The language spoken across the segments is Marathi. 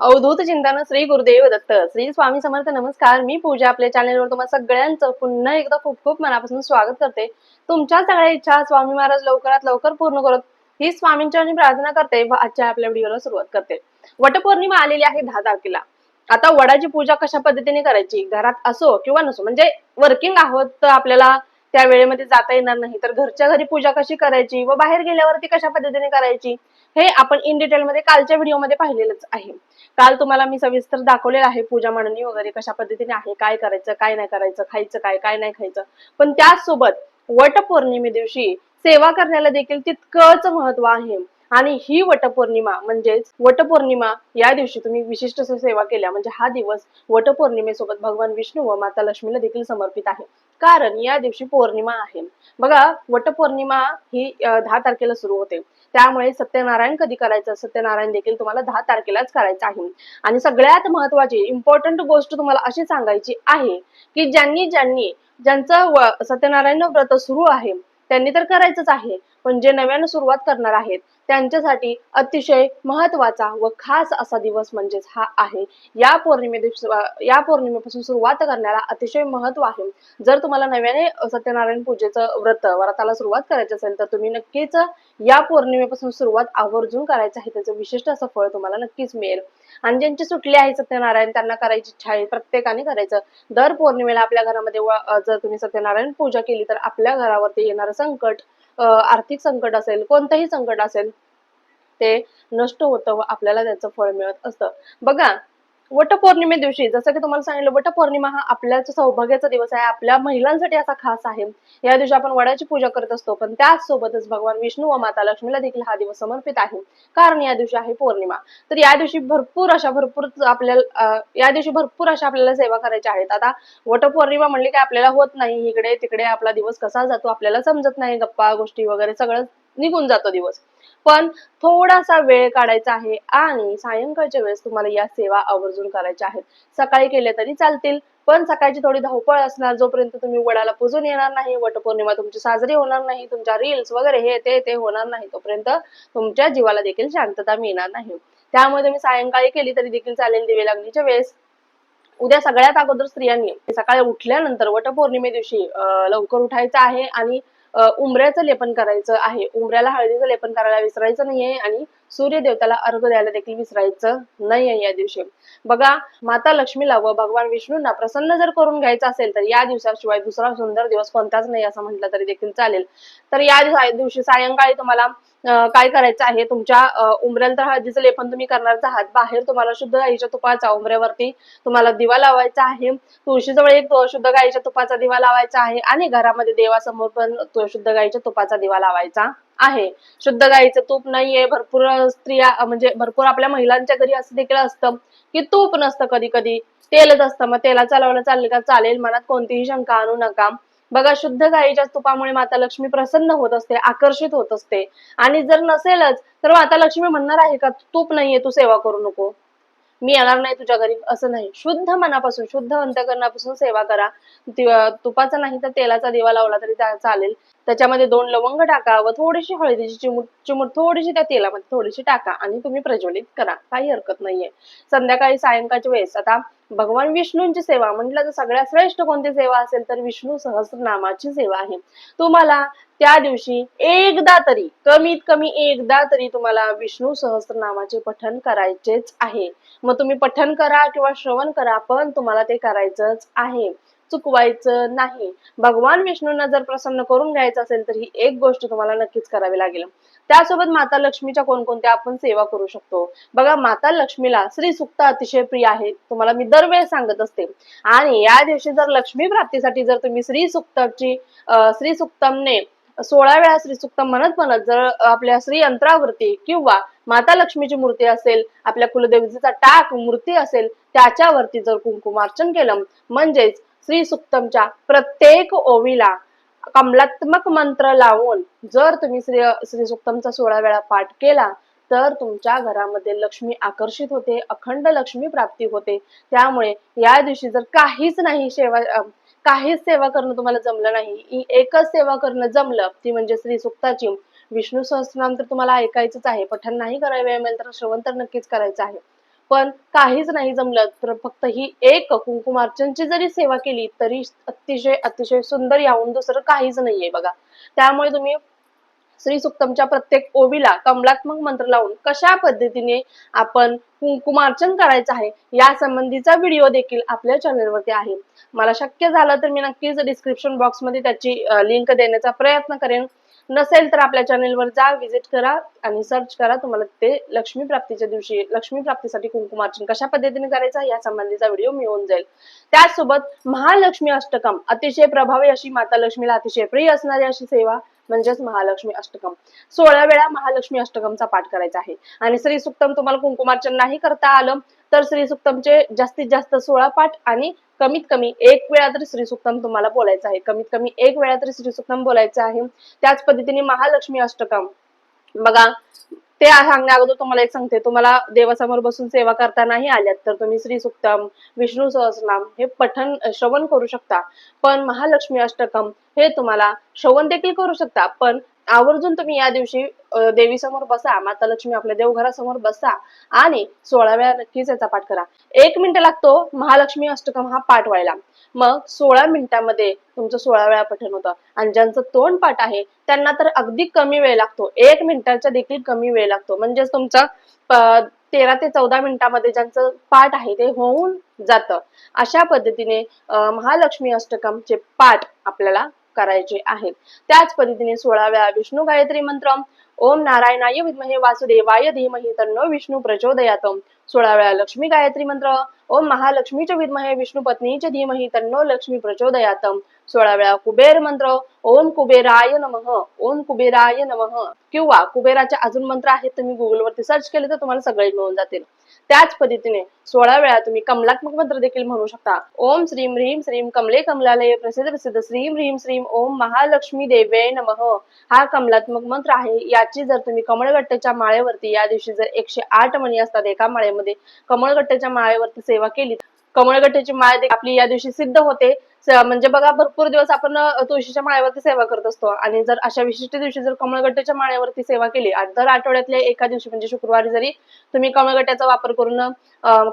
अवधूत चिंतन श्री गुरुदेव दत्त. श्री स्वामी समर्थ नमस्कार. मी पूजा आपल्या चॅनलवर तुम्हाला सगळ्यांचं पुन्हा एकदा खूप खूप मनापासून स्वागत करते. तुमच्या सगळ्या इच्छा स्वामी महाराज लवकरात लवकर पूर्ण करत. ही स्वामींच्या आणि प्रार्थना करते. व आजच्या आपल्या व्हिडिओला सुरुवात करते. वटपौर्णिमा आलेली आहे दहा तारखेला. आता वडाची पूजा कशा पद्धतीने करायची? घरात असो किंवा नसो. म्हणजे वर्किंग आहोत तर आपल्याला त्या वेळेमध्ये जाता येणार नाही. तर घरच्या घरी पूजा कशी करायची? व बाहेर गेल्यावरती कशा पद्धतीने करायची? हे आपण इन डिटेल मध्ये कालच्या व्हिडिओमध्ये पाहिलेलंच आहे. काल तुम्हाला मी सविस्तर दाखवलेलं आहे पूजा मांडणी वगैरे कशा पद्धतीने आहे काय करायचं काय नाही करायचं खायचं काय काय नाही खायचं. पण त्याचसोबत वटपौर्णिमे दिवशी सेवा करण्याला देखील तितकंच महत्त्व आहे. आणि ही वटपौर्णिमा म्हणजेच वटपौर्णिमा या दिवशी तुम्ही विशिष्ट सेवा केल्या. म्हणजे हा दिवस वटपौर्णिमेसोबत भगवान विष्णू व माता लक्ष्मीला देखील समर्पित आहे. कारण या दिवशी पौर्णिमा आहे. बघा वटपौर्णिमा ही दहा तारखेला सुरू होते. त्यामुळे सत्यनारायण कधी करायचं? सत्यनारायण देखील तुम्हाला दहा तारखेलाच करायचं आहे. आणि सगळ्यात महत्वाची इम्पॉर्टंट गोष्ट तुम्हाला अशी सांगायची आहे की ज्यांनी ज्यांनी ज्यांचं सत्यनारायण व्रत सुरू आहे त्यांनी तर करायचंच आहे. पण जे नव्यानं सुरुवात करणार आहेत त्यांच्यासाठी अतिशय महत्त्वाचा व खास असा दिवस म्हणजेच हा आहे. या पौर्णिमे या पौर्णिमेपासून सुरुवात करण्याला अतिशय महत्त्व आहे. जर तुम्हाला नव्याने सत्यनारायण पूजेचं व्रत व्रताला सुरुवात करायची असेल तर तुम्ही नक्कीच या पौर्णिमेपासून सुरुवात आवर्जून करायचं आहे. त्याचं विशिष्ट असं फळ तुम्हाला नक्कीच मिळेल. आणि ज्यांची सुटली आहे सत्यनारायण त्यांना करायची इच्छा आहे प्रत्येकाने करायचं. दर पौर्णिमेला आपल्या घरामध्ये जर तुम्ही सत्यनारायण पूजा केली तर आपल्या घरावरती येणारं संकट आर्थिक संकट असेल कोणतंही संकट असेल ते नष्ट होतं व आपल्याला त्याचं फळ मिळत असतं. बघा वटपौर्णिमे दिवशी जसं की तुम्हाला सांगितलं वटपौर्णिमा हा आपल्याच सौभाग्याचा दिवस आहे. आपल्या महिलांसाठी असा खास आहे. या दिवशी आपण वडाची पूजा करत असतो पण त्याचसोबतच भगवान विष्णू व माता लक्ष्मीला देखील हा दिवस समर्पित आहे. कारण या दिवशी आहे पौर्णिमा. तर या दिवशी भरपूर अशा भरपूर आपल्याला या दिवशी भरपूर अशा आपल्याला सेवा करायच्या आहेत. आता वटपौर्णिमा म्हणली की आपल्याला होत नाही. इकडे तिकडे आपला दिवस कसा जातो आपल्याला समजत नाही. गप्पा गोष्टी वगैरे सगळं निघून जातो दिवस. पण थोडासा वेळ काढायचा आहे आणि सायंकाळच्या वेळेस तुम्हाला या सेवा आवर्जून करायच्या आहेत. सकाळी केल्या तरी चालतील पण सकाळची थोडी धावपळ असणार जोपर्यंत तुम्ही वडाला पुजून येणार नाही वटपौर्णिमा तुमची साजरी होणार नाही तुमच्या रील्स वगैरे हे ते ते होणार नाही तोपर्यंत तुमच्या जीवाला देखील शांतता मिळणार नाही. त्यामुळे तुम्ही सायंकाळी केली तरी देखील चालेल दिवे लागणीच्या वेळेस. उद्या सगळ्यात अगोदर स्त्रियांनी सकाळी उठल्यानंतर वटपौर्णिमे दिवशी लवकर उठायचं आहे आणि उमऱ्याचं लेपन करायचं आहे. उंबऱ्याला हळदीचं लेपन करायला विसरायचं नाहीये आणि सूर्य देवताला अर्घ द्यायला देखील विसरायचं नाही आहे या दिवशी. बघा माता लक्ष्मीला व भगवान विष्णूंना प्रसन्न जर करून घ्यायचं असेल तर या दिवसाशिवाय दुसरा सुंदर दिवस कोणताच नाही असं म्हटलं तरी देखील चालेल. तर या दिवशी सायंकाळी तुम्हाला काय करायचं आहे? तुमच्या अं, तर हळदीचं लेपन तुम्ही करणारच आहात. बाहेर तुम्हाला शुद्ध गाईच्या तुपाचा उंबऱ्यावरती तुम्हाला दिवा लावायचा आहे. तुळशीजवळ एक शुद्ध गाईच्या तुपाचा दिवा लावायचा आहे आणि घरामध्ये देवासमोर पण शुद्ध गाईच्या तुपाचा दिवा लावायचा आहे. शुद्ध गाईचं तूप नाहीये. भरपूर स्त्रिया म्हणजे भरपूर आपल्या महिलांच्या घरी असं देखील असतं की तूप नसतं कधी कधी तेलच असतं. मग तेला चालवलं चालेल का? चालेल. मनात कोणतीही शंका आणू नका. बघा शुद्ध गाईच्या तुपामुळे माता लक्ष्मी प्रसन्न होत असते आकर्षित होत असते. आणि जर नसेलच तर माता लक्ष्मी म्हणणार आहे का तूप नाहीये तू सेवा करू नको. मी येणार नाही तुझ्या घरी. असं नाही. शुद्ध मनापासून शुद्ध अंतकरणापासून सेवा करा. तुपाचा नाही तर तेलाचा दिवा लावला तरी चालेल. त्याच्यामध्ये दोन लवंग टाका व थोडीशी हळदीची चिमूट चिमूट थोडीशी त्या तेलामध्ये थोडीशी टाका आणि तुम्ही प्रज्वलित करा. काही हरकत नाहीये. संध्याकाळी सायंकाळच्या वेळेस आता भगवान विष्णूंची सेवा म्हटलं तर सगळ्यात श्रेष्ठ कोणती सेवा असेल तर विष्णू सहस्रनामाची सेवा आहे. तुम्हाला त्या दिवशी एकदा तरी कमीत कमी एकदा तरी तुम्हाला विष्णू सहस्रनामाचे पठण करायचेच आहे. मग तुम्ही पठण करा किंवा श्रवण करा पण तुम्हाला ते करायचंच आहे. चुकवायचं नाही. भगवान विष्णूंना जर प्रसन्न करून घ्यायचं असेल तर ही एक गोष्ट तुम्हाला नक्कीच करावी लागेल. त्यासोबत माता लक्ष्मीच्या कोणकोणत्या आपण सेवा करू शकतो? बघा माता लक्ष्मीला श्री सुक्त अतिशय प्रिय आहे. तुम्हाला मी दरवेळेस सांगत असते. आणि या दिवशी जर लक्ष्मी प्राप्तीसाठी जर तुम्ही श्री सुक्तची श्री सुक्तमने सोळा वेळा श्री सुक्तम म्हणत म्हणत जर आपल्या श्री यंत्रावरती किंवा माता लक्ष्मीची मूर्ती असेल आपल्या कुलदेवीचा टाक मूर्ती असेल त्याच्यावरती जर कुंकुमार्चन केलं म्हणजेच श्री सुक्तमच्या प्रत्येक ओवीला कमलात्मक मंत्र लावून जर तुम्ही श्री श्री सुक्तमचा सोळा वेळा पाठ केला तर तुमच्या घरामध्ये लक्ष्मी आकर्षित होते अखंड लक्ष्मी प्राप्ती होते. त्यामुळे या दिवशी जर काहीच नाही सेवा काहीच सेवा करणं तुम्हाला जमलं नाही एकच सेवा करणं जमलं ती म्हणजे श्री सुक्ताची विष्णू सहस्रनाम तर तुम्हाला ऐकायचंच आहे पठण नाही करावे मिळेल तर श्रवण तर नक्कीच करायचं आहे. पण काहीच नाही जमलं. तर फक्त ही एक कुंकुमार्चनची जरी सेवा केली तरी अतिशय अतिशय सुंदर याहून दुसरं काहीच नाहीये बघा. त्यामुळे तुम्ही श्री सुक्तमच्या प्रत्येक ओवीला कमलात्मक मंत्र लावून कशा पद्धतीने आपण कुंकुमार्चन करायचं आहे या संबंधीचा व्हिडिओ देखील आपल्या चॅनलवरती आहे. मला शक्य झालं तर मी नक्कीच डिस्क्रिप्शन बॉक्समध्ये त्याची लिंक देण्याचा प्रयत्न करेन. नसेल तर आपल्या चॅनेलवर जा विजिट करा आणि सर्च करा. तुम्हाला ते लक्ष्मी प्राप्तीच्या दिवशी लक्ष्मी प्राप्तीसाठी कुंकुमार्चन कशा पद्धतीने करायचा या संबंधीचा व्हिडिओ मिळून जाईल. त्याचसोबत महालक्ष्मी अष्टकम अतिशय प्रभावी अशी माता लक्ष्मीला अतिशय प्रिय असणारी अशी सेवा म्हणजेच महालक्ष्मी अष्टकम. सोळा वेळा महालक्ष्मी अष्टकमचा पाठ करायचा आहे. आणि श्री सुक्तम तुम्हाला कुंकुमार्चन नाही करता आलं तर श्री सुक्तमचे जास्तीत जास्त सोळा पाठ आणि कमीत कमी एक वेळा तरी श्री सुक्तम तुम्हाला बोलायचं आहे. कमीत कमी एक वेळा तरी श्री सुक्तम बोलायचं आहे. त्याच पद्धतीने महालक्ष्मी अष्टकम. बघा ते सांगण्या अगोदर तुम्हाला एक सांगते. तुम्हाला देवासमोर बसून सेवा करता नाही आल्यात तर तुम्ही श्री सुक्तम विष्णू सहस्रनाम हे पठन श्रवण करू शकता. पण महालक्ष्मी अष्टकम हे तुम्हाला श्रवण देखील करू शकता. पण आवर्जून तुम्ही या दिवशी देवी समोर बसा माता लक्ष्मी आपल्या देवघरासमोर बसा आणि सोळा वेळा नक्कीच याचा पाठ करा. एक मिनिट लागतो महालक्ष्मी अष्टकम हा पाठ व्हायला. मग सोळा मिनिटांमध्ये तुमचं सोळा वेळा पठण होतं. आणि ज्यांचं तोंड पाठ आहे त्यांना तर अगदी कमी वेळ लागतो. एक मिनिटाचा देखील कमी वेळ लागतो. म्हणजेच तुमचा तेरा ते चौदा मिनिटांमध्ये ज्यांचं पाठ आहे ते होऊन जातं. अशा पद्धतीने महालक्ष्मी अष्टकमचे पाठ आपल्याला करायचे आहेत. त्याच पद्धतीने सोळाव्या विष्णू गायत्री मंत्र ओम नारायणाय विद्महे वासुदेवाय धीमहि तन्नो विष्णू प्रचोदयात. सोळा वेळा लक्ष्मी गायत्री मंत्र ओम महालक्ष्मीच्या विद्महे विष्णू पत्नीच्या धीमहि तन्नो लक्ष्मी प्रचोदयात. सोळा वेळा कुबेर मंत्र ओम कुबेराय नमः ओम कुबेराय नमः. किंवा कुबेराचे अजून मंत्र आहेत तुम्ही गुगलवरती सर्च केले तर तुम्हाला सगळे मिळून जातील. त्याच पद्धतीने सोळा वेळा तुम्ही कमलात्मक मंत्र देखील म्हणू शकता. ओम श्रीम ह्रीम श्रीम कमले कमलालय प्रसिद्ध प्रसिद्ध श्रीम ह्रीम श्रीम ओम महालक्ष्मी देवे नमः. हा कमलात्मक मंत्र आहे. याची जर तुम्ही कमळगट्ट्याच्या माळेवरती या दिवशी जर एकशे आठ मणी असतात एका माळेमध्ये कमळगट्ट्याच्या माळेवरती सेवा केली कमळगट्ट्याची माळ आपली या दिवशी सिद्ध होते. म्हणजे बघा भरपूर दिवस आपण तुळशीच्या माळ्यावरती सेवा करत असतो. आणि जर अशा विशिष्ट दिवशी जर कमळगट्ट्याच्या माळ्यावरती सेवा केली दर आठवड्यातल्या एका दिवशी म्हणजे शुक्रवारी जरी तुम्ही कमळगट्ट्याचा वापर करून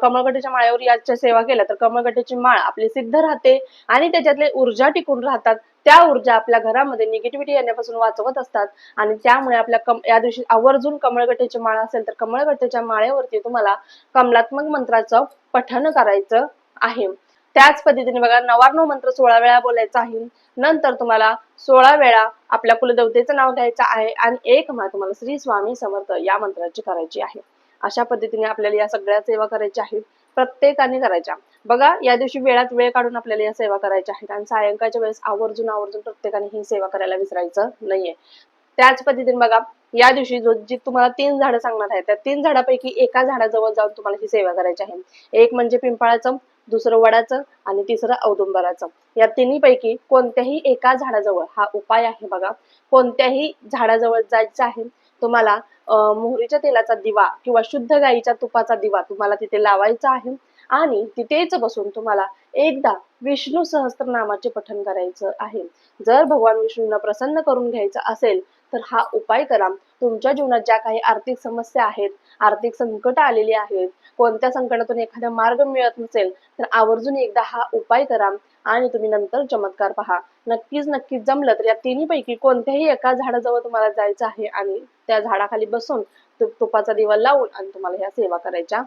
कमळगट्ट्याच्या माळ्यावर याच्या सेवा केल्या तर कमळगट्ट्याची माळ आपली सिद्ध राहते आणि त्याच्यातले ऊर्जा टिकून राहतात. त्या ऊर्जा आपल्या घरामध्ये निगेटिव्हिटी येण्यापासून वाचवत असतात. आणि त्यामुळे आपल्या कम या दिवशी आवर्जून कमळगट्ट्याची माळ असेल तर कमळगट्ट्याच्या माळेवरती तुम्हाला कमलात्मक मंत्राचं पठण करायचं आहे. त्याच पद्धतीने बघा नवार्णव मंत्र सोळा वेळा बोलायचा आहे. नंतर तुम्हाला सोळा वेळा आपल्या कुलदेवतेचं नाव घ्यायचं आहे आणि एक माळ तुम्हाला श्री स्वामी समर्थ या मंत्राची करायची आहे. अशा पद्धतीने आपल्याला या सगळ्या सेवा करायच्या आहेत. प्रत्येकाने करायच्या. बघा या दिवशी वेळात वेळ काढून आपल्याला या सेवा करायच्या आहेत. आणि सायंकाळच्या वेळेस आवर्जून आवर्जून प्रत्येकाने ही सेवा करायला विसरायचं नाहीये. त्याच पद्धतीने बघा या दिवशी जो जी तुम्हाला तीन झाडं सांगणार आहेत त्या तीन झाडापैकी एका झाडाजवळ जाऊन तुम्हाला ही सेवा करायची आहे. एक म्हणजे पिंपळाचं दुसरं वडाचं आणि तिसरं औदुंबराचं. या तिन्हीपैकी कोणत्याही एका झाडाजवळ हा उपाय आहे बघा कोणत्याही झाडाजवळ जायचं आहे तुम्हाला मोहरीच्या तेलाचा दिवा किंवा शुद्ध गाईच्या तुपाचा दिवा तुम्हाला तिथे लावायचा आहे आणि तिथेच बसून तुम्हाला एकदा विष्णू सहस्त्रनामाचे पठन करायचं आहे. जर भगवान विष्णूंना प्रसन्न करून घ्यायचं असेल तर हा उपाय करा. तुमच्या जीवनात ज्या काही आर्थिक समस्या आहेत आर्थिक संकट आलेली आहेत कोणत्या संकटातून एखादा मार्ग मिळत नसेल तर आवर्जून एकदा हा उपाय करा आणि तुम्ही नंतर चमत्कार पहा. नक्कीच नक्कीच जमलं तर या तिन्ही पैकी कोणत्याही एका झाडाजवळ तुम्हाला जायचं आहे आणि त्या झाडाखाली बसून तुपाचा दिवा लावून आणि तुम्हाला ह्या सेवा करायच्या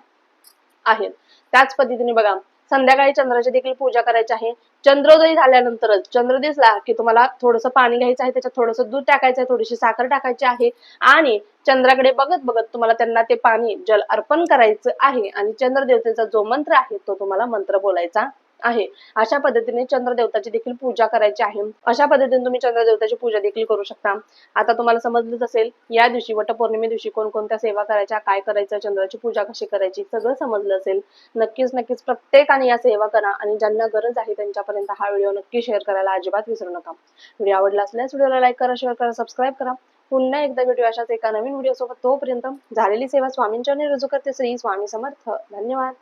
आहेत. त्याच पद्धतीने बघा संध्याकाळी चंद्राची देखील पूजा करायची आहे. चंद्रोदय झाल्यानंतरच चंद्र दिसला की तुम्हाला थोडस पाणी घ्यायचं आहे त्याच्यात थोडस दूध टाकायचं आहे थोडीशी साखर टाकायची आहे आणि चंद्राकडे बघत बघत तुम्हाला त्यांना ते पाणी जल अर्पण करायचं आहे आणि चंद्रदेवतेचा जो मंत्र आहे तो तुम्हाला मंत्र बोलायचा आहे. अशा पद्धतीने चंद्रदेवताची देखील पूजा करायची आहे. अशा पद्धतीने तुम्ही चंद्रदेवताची पूजा देखील करू शकता. आता तुम्हाला समजलंच असेल या दिवशी वटपौर्णिमे दिवशी कोणकोणत्या सेवा करायच्या काय करायचं चंद्राची पूजा कशी करायची सगळं समजलं असेल. नक्कीच नक्कीच प्रत्येकाने या सेवा करा आणि ज्यांना गरज आहे त्यांच्यापर्यंत हा व्हिडिओ नक्की शेअर करायला अजिबात विसरू नका. व्हिडिओ आवडला असल्यास व्हिडिओला लाईक करा शेअर करा सबस्क्राईब करा. पुन्हा एकदा व्हिडिओ अशाच एका नवीन व्हिडिओ सोबत तोपर्यंत झालेली सेवा स्वामींच्या रुजू करते. श्री स्वामी समर्थ. धन्यवाद.